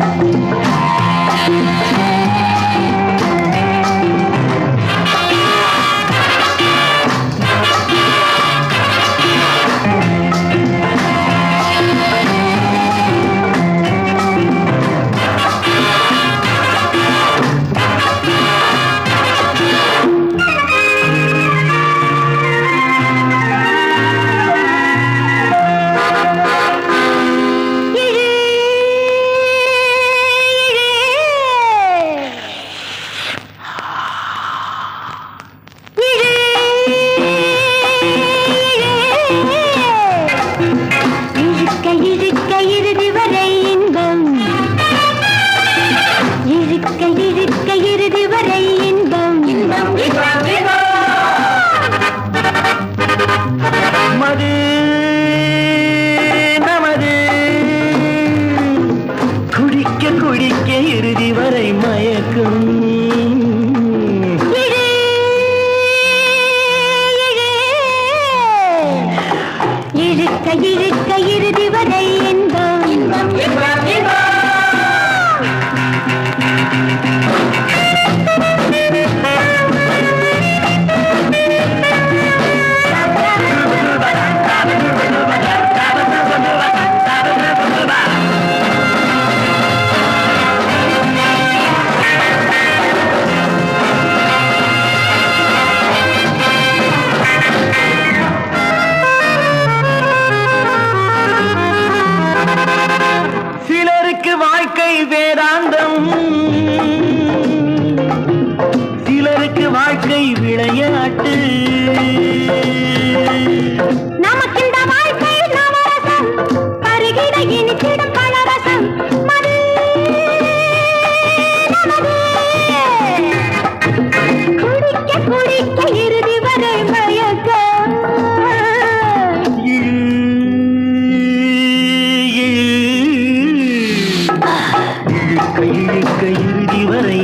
இழுக்க இருக்க இறுதி வரை என் வாழ்க்கை வேதாந்தம். சிலருக்கு வாழ்க்கை விளையாட்டு. இழுக்க இழுக்க இறுதி வரை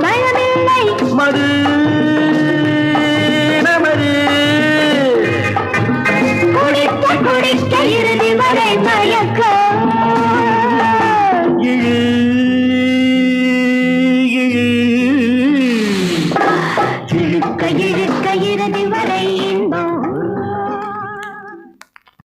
பயமில்லை. மது நமது. குடிக்க குடிக்க இறுதி வரை மயக்கம். இழு, இழு. இழுக்க இழுக்க